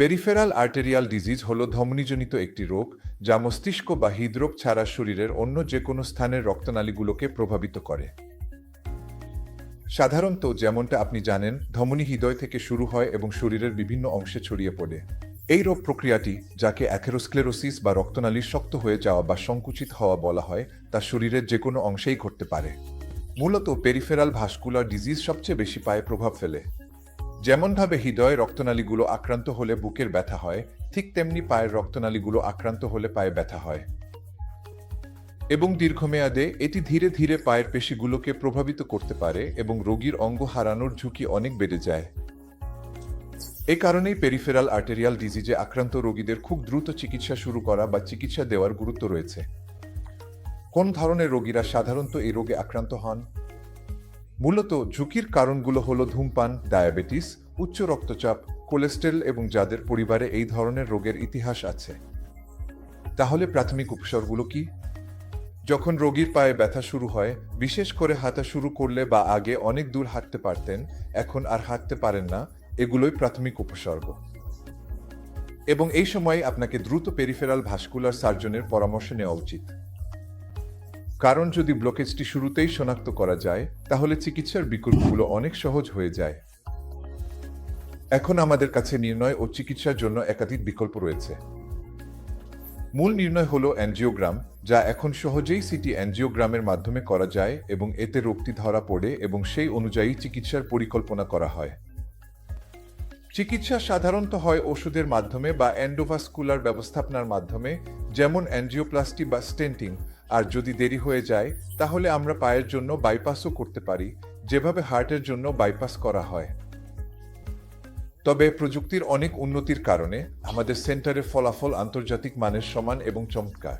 Peripheral arterial disease হল ধমনীজনিত একটি রোগ যা মস্তিষ্ক বা হৃদরোগ ছাড়া শরীরের অন্য যে কোনো স্থানের রক্তনালীগুলোকে প্রভাবিত করে। সাধারণত যেমনটা আপনি জানেন, ধমনী হৃদয় থেকে শুরু হয় এবং শরীরের বিভিন্ন অংশে ছড়িয়ে পড়ে। এই রোগ প্রক্রিয়াটি, যাকে অ্যাথেরোস্ক্লেরোসিস বা রক্তনালীর শক্ত হয়ে যাওয়া বা সংকুচিত হওয়া বলা হয়, তা শরীরের যে কোনো অংশেই ঘটতে পারে। মূলত পেরিফেরাল ভাস্কুলার ডিজিজ সবচেয়ে বেশি পায়ে প্রভাব ফেলে। যেমনভাবে হৃদয় রক্তনালীগুলো আক্রান্ত হলে বুকের ব্যথা হয়, ঠিক তেমনি পায়ের রক্তনালীগুলো আক্রান্ত হলে পায়ে ব্যথা হয়। এবং দীর্ঘমেয়াদে এটি ধীরে ধীরে পায়ের পেশিগুলোকে প্রভাবিত করতে পারে এবং রোগীর অঙ্গ হারানোর ঝুঁকি অনেক বেড়ে যায়। এ কারণেই পেরিফেরাল আর্টেরিয়াল ডিজিজে আক্রান্ত রোগীদের খুব দ্রুত চিকিৎসা শুরু করা বা চিকিৎসা দেওয়ার গুরুত্ব রয়েছে। কোন ধরনের রোগীরা সাধারণত এই রোগে আক্রান্ত হন? মূলত ঝুঁকির কারণগুলো হলো ধূমপান, ডায়াবেটিস, উচ্চ রক্তচাপ, কোলেস্টেরল এবং যাদের পরিবারে এই ধরনের রোগের ইতিহাস আছে। তাহলে প্রাথমিক উপসর্গগুলো কি? যখন রোগীর পায়ে ব্যথা শুরু হয়, বিশেষ করে হাঁটা শুরু করলে বা আগে অনেক দূর হাঁটতে পারতেন, এখন আর হাঁটতে পারেন না, এগুলোই প্রাথমিক উপসর্গ। এবং এই সময় আপনাকে দ্রুত পেরিফেরাল ভাস্কুলার সার্জনের পরামর্শ নেওয়া উচিত। কারণ যদি ব্লকেজটি শুরুতেই শনাক্ত করা যায়, তাহলে চিকিৎসার বিকল্পগুলো অনেক সহজ হয়ে যায়। এখন আমাদের কাছে নির্ণয় ও চিকিৎসার জন্য একাধিক বিকল্প রয়েছে। মূল নির্ণয় হল অ্যানজিওগ্রাম, যা এখন সহজেই সিটি অ্যানজিওগ্রামের মাধ্যমে করা যায় এবং এতে রোগটি ধরা পড়ে এবং সেই অনুযায়ী চিকিৎসার পরিকল্পনা করা হয়। চিকিৎসা সাধারণত হয় ওষুধের মাধ্যমে বা এন্ডোভাস্কুলার ব্যবস্থাপনার মাধ্যমে, যেমন অ্যানজিওপ্লাস্টি বা স্টেন্টিং আর যদি দেরি হয়ে যায়, তাহলে আমরা পায়ের জন্য বাইপাসও করতে পারি, যেভাবে হার্টের জন্য বাইপাস করা হয়। তবে প্রযুক্তির অনেক উন্নতির কারণে আমাদের সেন্টারের ফলাফল আন্তর্জাতিক মানের সমান এবং চমৎকার।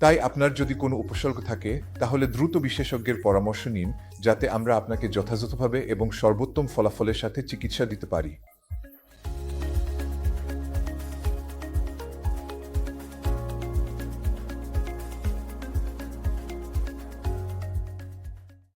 তাই আপনার যদি কোনো উপসর্গ থাকে, তাহলে দ্রুত বিশেষজ্ঞের পরামর্শ নিন, যাতে আমরা আপনাকে যথাযথভাবে এবং সর্বোত্তম ফলাফলের সাথে চিকিৎসা দিতে পারি।